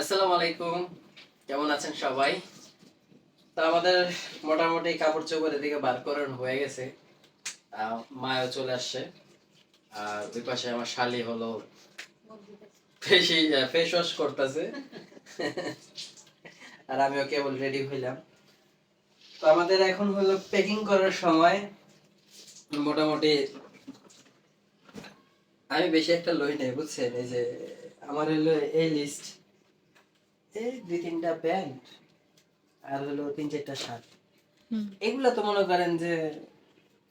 আসসালামু আলাইকুম। কেমন আছেন সবাই? তো আমাদের মোটামুটি কাপড় চোপড় এদিকে বার করানো হয়ে গেছে। মায়ও চলে আসছে। আর ওই পাশে আমার শালি হলো ফেসি ফেস ওয়াশ করতেছে। আর আমিও কেবল রেডি হইলাম। তো আমাদের এখন হলো প্যাকিং করার সময়। মোটামুটি আমি বেশি একটা লই নাই, বুঝছেন? এই যে আমার হলো এই লিস্ট এই দুই তিনটা প্যান্ট আর হলো তিন চারটা শার্ট। এগুলো তো মনে করেন যে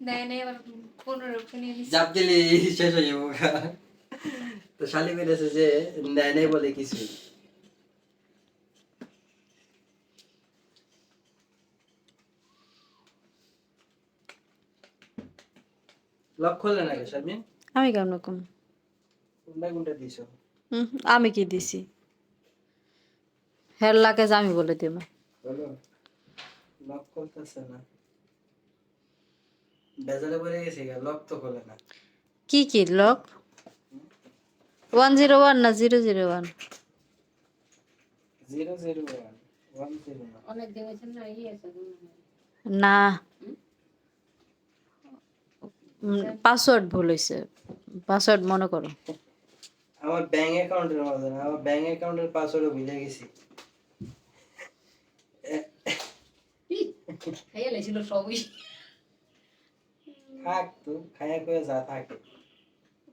দেয় নাই আবার পনেরো নিয়ে নিচ্ছে জাপ দিলে শেষ হয়ে যাব। তো শালি বেড়েছে যে নেয় নেই বলে কিছু লক খুললে না শারমিন? আমি কেমন কোনটা কোনটা দিছো? হুম, আমি কি দিছি? হের লাগে আমি বলে দিব। লক না। বেজালে পড়ে গেছে লক তো খোলে না। কি কি লক? ওয়ান জিরো ওয়ান না zero zero one zero zero one one না অনেক দিন হয়েছে না আছে না। পাসওয়ার্ড ভুল হয়েছে পাসওয়ার্ড মনে করো। আমার ব্যাংক অ্যাকাউন্টের মধ্যে আমার ব্যাংক অ্যাকাউন্টের পাসওয়ার্ডও ভুলে গেছি। খাইয়া লেছিল সবই। থাক তো খায়া করে যা থাকে।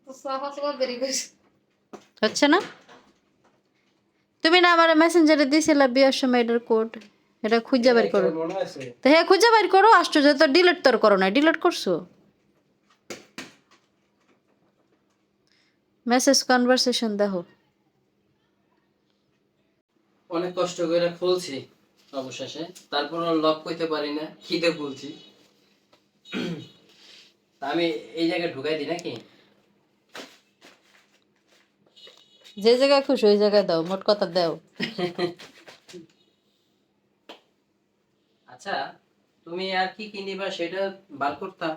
তো সাফা বেরিয়ে গেছে। হচ্ছে না? তুমি না আমার মেসেঞ্জারে দিয়েছিলা বিয়ার সময় এটার কোড এটা খুঁজে বের করো। তো হ্যাঁ খুঁজে বের করো আশ্চর্য তো ডিলিট তোর করো না ডিলিট করছ? মেসেজ কনভারসেশন দেখো। অনেক কষ্ট করে খুলছি। অবশেষে। তারপর লক করতে পারি না খিদে খুলছি তা আমি এই জায়গায় ঢুকাই দিই নাকি? যে জায়গায় খুশি ওই জায়গায় দাও মোট কথা দাও। আচ্ছা তুমি আর কি কিনিবা সেটা বার করতা?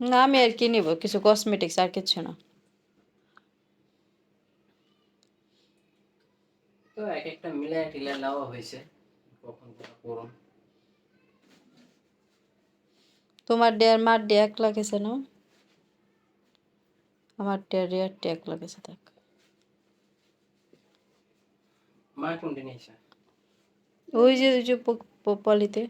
না আমি আর কি নিব? কিছু কসমেটিক্স আর কিছু না। তো এক একটা মিলে টিলে নেওয়া হয়েছে। কখন কোনটা করুন তোমার ডেয়ার মার ডে এক লাগেছে না? আমার ডেয়ার রিয়ার ডে এক লাগেছে দেখ। মা কোনটা নিয়েছে? ওই যে ওই যে পলিতে।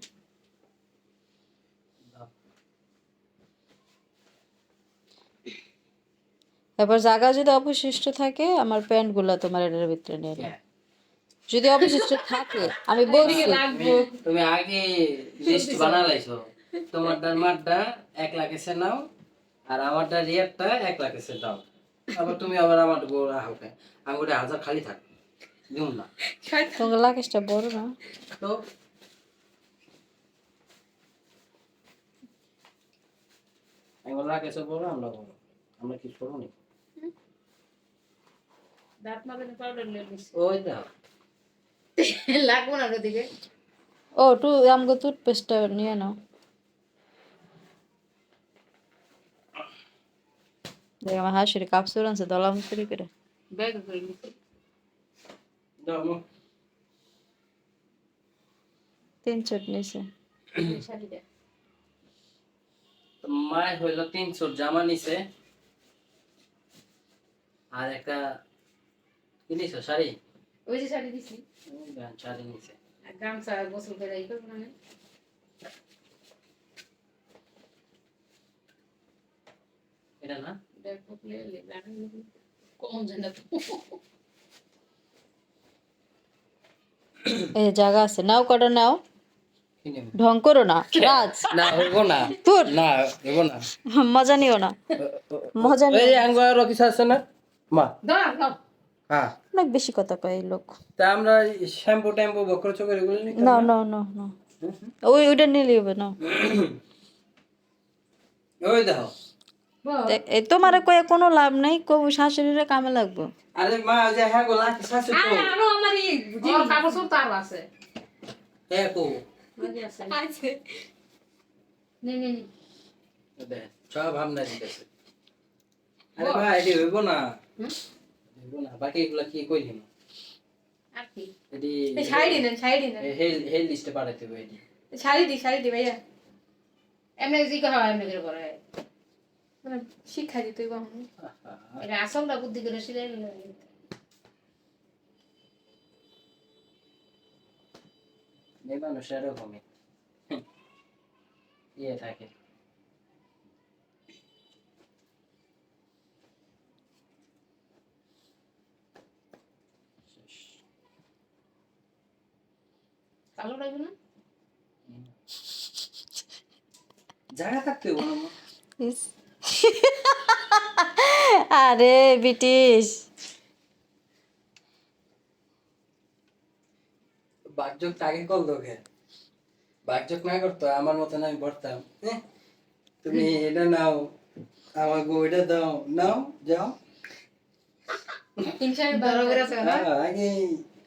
এবার জায়গা যদি অবশিষ্ট থাকে আমার প্যান্টগুলো তোমার এটার ভিতরে নিয়ে নাও। যদি অবশিষ্ট থাকে আমি বলছি। তুমি- তুমি আগে লিস্ট বানালাইছো। তোমারটা মারটা এক লাখ এসে নাও আর আমারটা রিয়ারটা এক লাখ এসে দাও আবার তুমি আবার আমার গোড়া হাউকে আঙুরে হাজার খালি থাক দিও না। তোমার লাগেজটা বড় না? তো? এসে বলো আমরা বলো আমরা কি করব নি। দাঁত মাখানে পাউডার নিয়ে ওই দাও লাগবো না ওদিকে। ও টু আমগো টুথপেস্টটা নিয়ে নাও। দেখ আমার হাসির কাপসুর আনছে করে। ব্যাগ করে দাও তিন চট নিছে। শাড়িটা। তো মায়ের হইল জামা নিছে। আর একটা কি নিছো শাড়ি? ওই যে শাড়ি দিছি। শাড়ি নিছে গামছা গোসল করে এই করব না এটা না? ব্যাগ পকলে কম জানা তো। এই জায়গা আছে। নাও কটা নাও। ঢং করো না। রাজ। না হইব না। তোর। না হইব না। মজা নিও না। মজা নিও আঙ্গ আছে না? মা। দাও দাও হ্যাঁ। অনেক বেশি কথা কয় এই লোক। তা আমরা শ্যাম্পু ট্যাম্পু বকর চকর এগুলো না না না না। ওই ওইটা নিলে হবে না। ওই দেখো। এই তোমার কয়ে কোনো লাভ নাই কবু শাশুড়িরে কামে লাগবো। আরে মা যে হ্যাঁ গো লাখ আছে তো। আরও আমার এই কাপড় সব তার আছে। হ্যাঁ কো। আছে। নে নে নে। দে সব ভাবনা দিতেছে। আরে মা এটি হইব না। না বাকি এগুলা কি আর হেল হেল লিস্টে দি দি ভাইয়া। এমনি জি করা এমনি করে করে। মানে শিক্ষা দিতে আহা, এটা আসলটা বুদ্ধি করে সিলাই এই মানুষ এরকমই। ইয়ে থাকে শেষ। কালো লাগবে না? জায়গা থাকতে আরে ব্রিটিশ। বাকযোগ আগে করল কে বাকযোগ না করতো আমার মতন আমি পড়তাম। হ্যাঁ? তুমি এটা নাও আমাকে ওইটা দাও। নাও যাও। ইনশাআল্লাহ আছে না? হ্যাঁ, আগে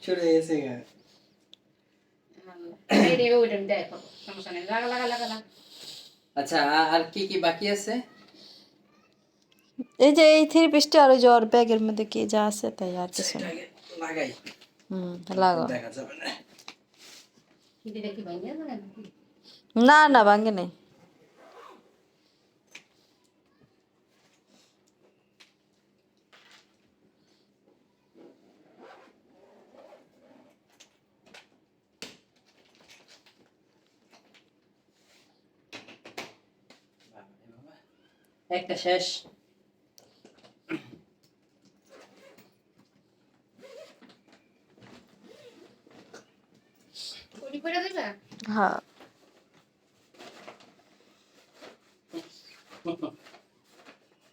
চলে গেছে। গা। এই রে ওইটা দেখো সমস্যা নেই লাগা লাগা লাগা লাগা আচ্ছা আ- আর কি কি বাকি আছে? এই যে এই থ্রি পিসটা আর ওই যে ওর ব্যাগের মধ্যে কি যা আছে তাই আর কিছু না। আগে লাগাই। হুম লাগো। দেখা যাবে না। কি দেখি ভাঙিয়া না না না ভাঙে নেই। একটা শেষ। হ্যাঁ।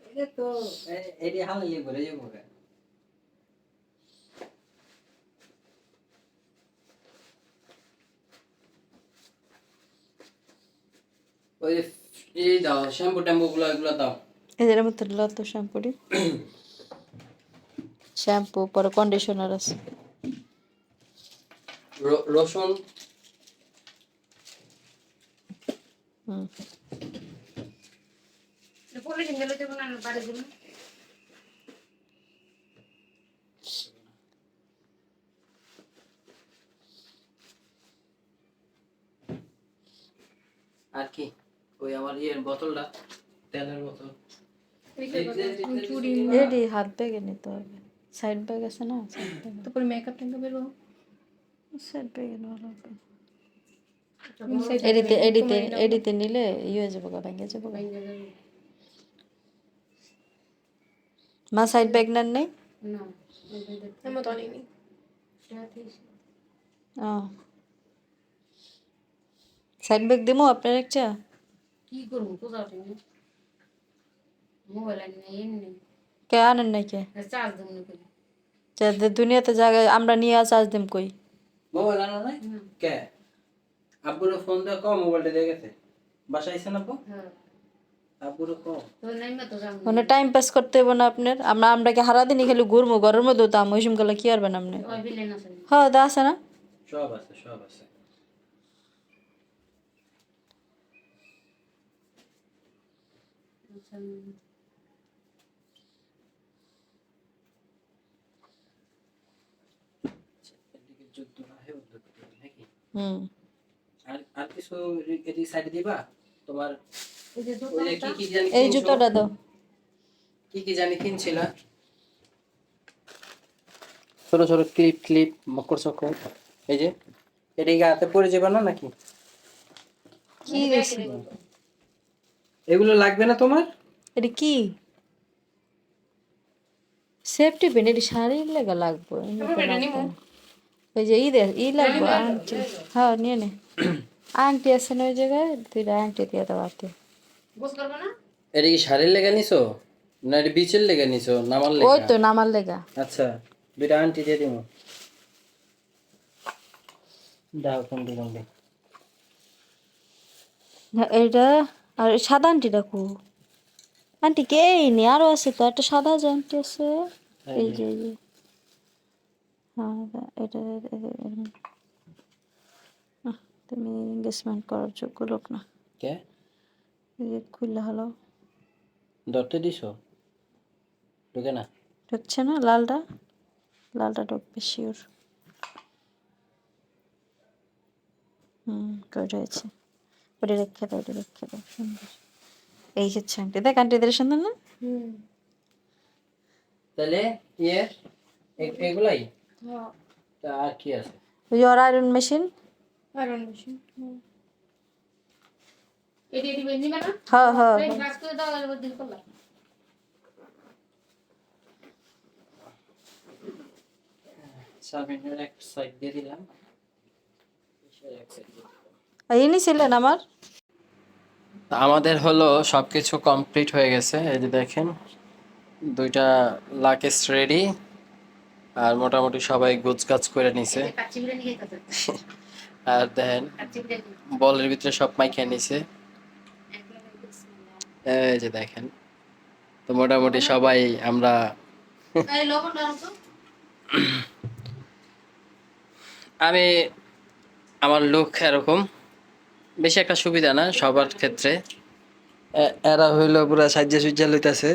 এটা তো এটা হালাইলে করে যাব গা। ওই যে এই দাও শ্যাম্পু ট্যাম্পু গুলো এগুলো দাও। এদের মধ্যে লতো শ্যাম্পুটি শ্যাম্পু পরে কন্ডিশনার আছে। রসুন। হুম। পরে জিঙ্গেল তো না বাড়ি দেব আর কি ওই আমার ইয়ের বোতলটা তেলের বোতল। চুড়ি এডি হাত ব্যাগে নিতে হবে। সাইড ব্যাগ আছে না? Side bag. তারপরে মেকআপ টেকআপ বেরো সাইড ব্যাগে নেওয়া লাগবে। এডিতে এডিতে এডিতে নিলে ইয়ে হয়ে যাব গা ভেঙে যাব গা। মা সাইড ব্যাগ নেন নেই? না আমার তো অনেক নেই ও। সাইড ব্যাগ দিমো আপনার একটা? কি করব কোথাও মোবাইল আনি না এনে নেই কে আনেন নাই কে চার্জ দেবো না করি যাদের দুনিয়াতে জায়গায় আমরা নিয়ে আজ দিম কই মোবাইল আনো নাই কে আব্বুরে ফোন দিয়ে কও মোবাইলটা দিয়ে গেছে বাসায় আইসেন আব্বু হ্যাঁ আব্বুরে কও তো নাই মা তো জানো মানে টাইম পাস করতে হইব না আপনার আমরা আমরা কি হারা দিনই খালি ঘুরবো ঘরের মধ্যে তো আমি ওইসব গেলে কি পারবেন আপনি হ্যাঁ দা আছে না সব আছে সব আছে আচ্ছা এদিকে যুদ্ধ না হয় উদ্যোগ করবে নাকি হুম। আর আর কিছু এদিকে সাইড দিবা? তোমার এই যে ওই যে কি কি জানি এই কিনছো? জুতোটা দাও। কি কি জানি কিনছিল? ছোট ছোট ক্লিপ ক্লিপ মকর চকর। এই যে পড়ে যাবে না নাকি? কি এগুলো লাগবে না তোমার? এটা কি? সেফটি পিন এটি শাড়ি লেগা লাগবে। ওই যে ই দে ই লাগবে আংটি। হ্যাঁ নিয়ে নে। আংটি আছে না ওই জায়গায়? দুইটা আংটি দিয়ে দাও না? এটা কি শাড়ির লেগে নিছো? না এটা বিচের লেগে নিছো? নামার ওই তো নামার লেগা। আচ্ছা দুইটা আন্টি দিয়ে দিব। দাও কোনটি হ্যাঁ, এইটা আর সাদা আন্টিটা কো? আন্টি কে এই নিয়ে? আরও আছে তো একটা সাদা জ্যান্ট আছে। হ্যাঁ, এই হ্যাঁ। যে এই যে। হ্যাঁ এটা তুমি এনগেজমেন্ট করার যোগ্য লোক না। কে? খুললে হলো। ধরতে দিছো? ঢুকে না। ঢুকছে না লালটা? লালটা ঢুকবে শিওর হুম করে রয়েছে ওটা রেখে দাও ওটা রেখে দাও সুন্দর। এই হচ্ছে আন্টি দেখ আন্টিদের সুন্দর না? তাহলে ইয়ে এ- এগুলাই? হ্যাঁ। আর কি আছে? ওই ওর আয়রন মেশিন আয়রন মেশিন এটি এটি বেঞ্জি না? হ্যাঁ হ্যাঁ। কাজ করে দাও এর মধ্যে করলাম সাবিনের এক সাইড দিয়ে দিলাম। এসের এক side দিয়ে দিলাম। আর ইনি ছিলেন আমার? আমাদের হলো সব কিছু কমপ্লিট হয়ে গেছে। এই যে দেখেন দুইটা লাকেস রেডি আর মোটামুটি সবাই গোছ কাজ করে নিছে। আর দেখেন বলের ভিতরে সব মাইখা নিছে। এই যে দেখেন তো মোটামুটি সবাই আমরা আমি আমার লুক এরকম। বেশি একটা সুবিধা না সবার ক্ষেত্রে? এরা হইল পুরা সাজ্জা সুজ্জা লইতাছে।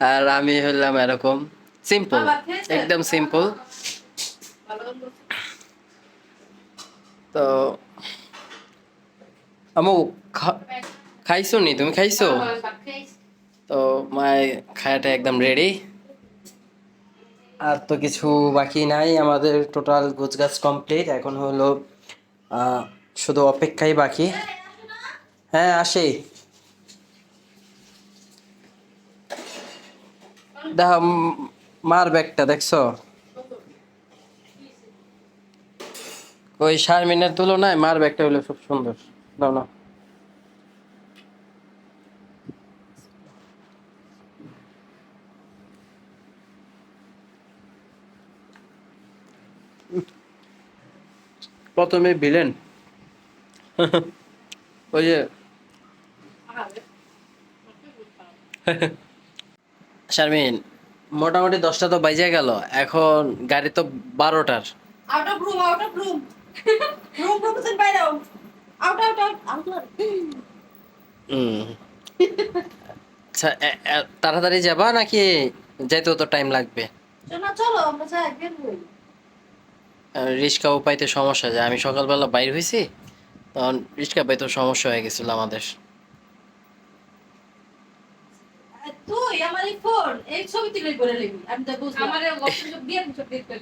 আর আমি হইলাম এরকম সিম্পল একদম সিম্পল তো, আমু খাইছো নি? তুমি খাইছো? তো মায় খায়াটা একদম রেডি আর তো কিছু বাকি নাই, আমাদের টোটাল গোছগাছ কমপ্লিট এখন হলো শুধু অপেক্ষাই বাকি। হ্যাঁ আসি। মার ব্যাগটা, দেখছ? ওই শারমিনের তুলনায় মার ব্যাগটা হলো খুব সুন্দর। দাও না প্রথমে ভিলেন। ওই যে শারমিন মোটামুটি দশটা তো বাজে গেল এখন গাড়ি তো বারোটার। তাড়াতাড়ি যাবা নাকি যাইতেও তো টাইম লাগবে? চলো চলো আমরা যাই বের হই রিক্সা পাইতে সমস্যা যায় আমি সকালবেলা বাইর হয়েছি তখন রিক্সা পাইতে সমস্যা হয়ে গেছিল আমাদের। আর তুই আমার এই ফোন এই ছবি তুলে করে নিবি আমি তো বুঝলাম। আমার অপশন দিয়ে দিছো দেখতে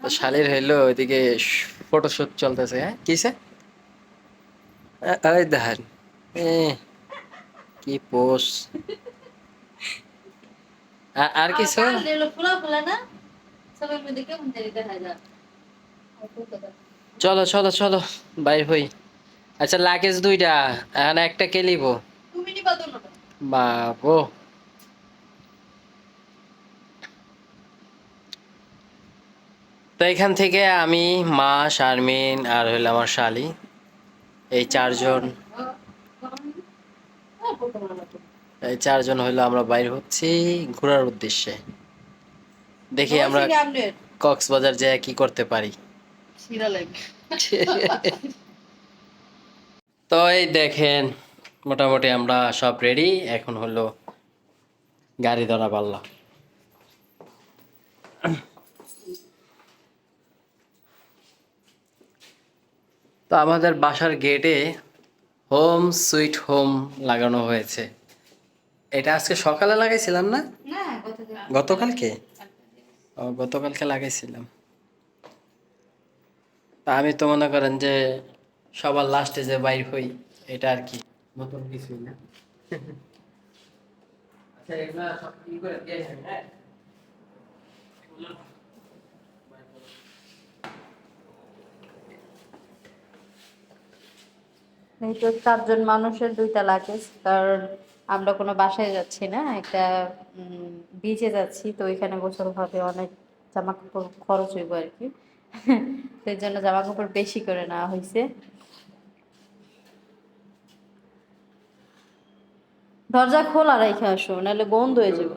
তো শালির হইল ওইদিকে ফটোশুট চলতেছে হ্যাঁ? কিসে ওই দেখেন। কি পোস আর কিছু চলো চলো চলো বাইর হই আচ্ছা লাগেজ দুইটা এখন একটা কে লিবো তুমি নিবা দুটোটা বাবো তো এখান থেকে আমি মা শারমিন আর হইল আমার শালি এই চারজন এই চারজন হইল আমরা বাইর হচ্ছি ঘোরার উদ্দেশ্যে। দেখি আমরা কক্সবাজার যেয়ে কি করতে পারি। তো এই দেখেন মোটামুটি আমরা সব রেডি এখন হলো গাড়ি ধরা পাল্লা। তো আমাদের বাসার গেটে হোম সুইট হোম লাগানো হয়েছে। এটা আজকে সকালে লাগাইছিলাম না? না গতকালকে? ও গতকালকে লাগাইছিলাম। তা আমি তো মনে করেন যে সবার লাস্টে যে বাইর হই এটা আর কি। নতুন কিছুই না। আচ্ছা এগুলা সব কি করে দিয়ে হ্যাঁ। এই তো চারজন মানুষের দুইটা লাগেজ কারণ আমরা কোনো বাসায় যাচ্ছি না একটা বিচে যাচ্ছি তো ওইখানে গোসল হবে অনেক জামা কাপড় খরচ হইব আর কি সেই জন্য জামা কাপড় বেশি করে নেওয়া হয়েছে দরজা খোলা রেখে আসো নাহলে বন্ধ হয়ে যাবে।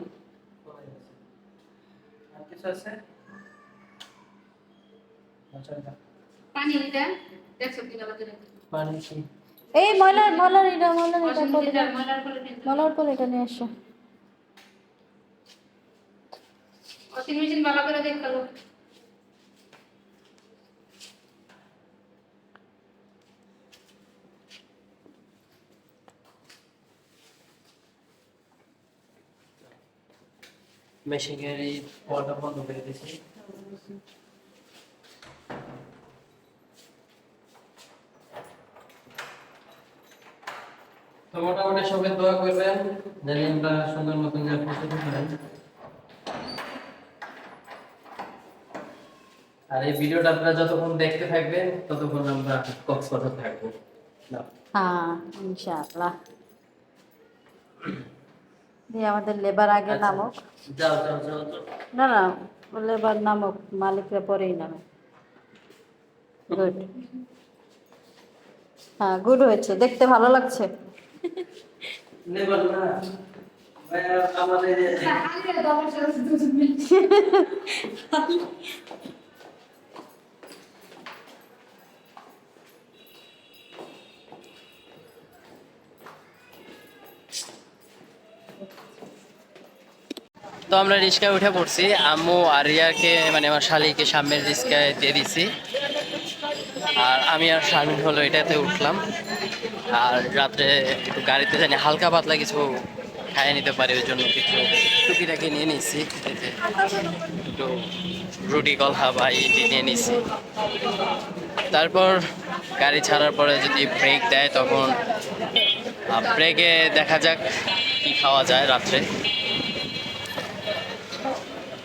পানি এটা দেখছ কিনা পানি কি? এই ময়লার ময়লার এটা ময়লার এটা পলিটা ময়লার করে নিয়ে নিয়ে আসো। ওয়াশিং মেশিন ভালো করে দেখ মেশিনের এই পর্দা বন্ধ করে দিয়েছি। তো মোটামুটি সবাই দোয়া করবেন জানি আমরা সুন্দর মতন করেন আর এই ভিডিওটা আপনারা যতক্ষণ দেখতে থাকবেন ততক্ষণ আমরা কক্সবাজার থাকব। হ্যাঁ ইনশাআল্লাহ। দিয়ে আমাদের লেবার আগে আচ্ছা। নামক। না না লেবার নামক মালিকরা পরেই নামে গুড হ্যাঁ গুড হয়েছে। দেখতে ভালো লাগছে। তো আমরা রিক্সায় উঠে পড়ছি। আম্মু আর রিয়াকে মানে আমার শালিকে সামনের রিক্সায় দিয়ে দিছি। আর আমি আর শারমিন হলো এটাতে উঠলাম। আর রাত্রে একটু গাড়িতে জানি হালকা পাতলা কিছু খাইয়ে নিতে পারি, ওই জন্য কিছু টুকিটাকি নিয়ে এই একটু রুটি, কলহা বা ইটি নিয়ে নিছি। তারপর গাড়ি ছাড়ার পরে যদি ব্রেক দেয় তখন ব্রেকে দেখা যাক কি খাওয়া যায় রাত্রে।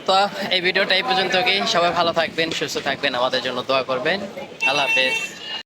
তো এই ভিডিওটা এই পর্যন্তকেই সবাই ভালো থাকবেন, সুস্থ থাকবেন, আমাদের জন্য দোয়া করবেন। আল্লাহ হাফেজ।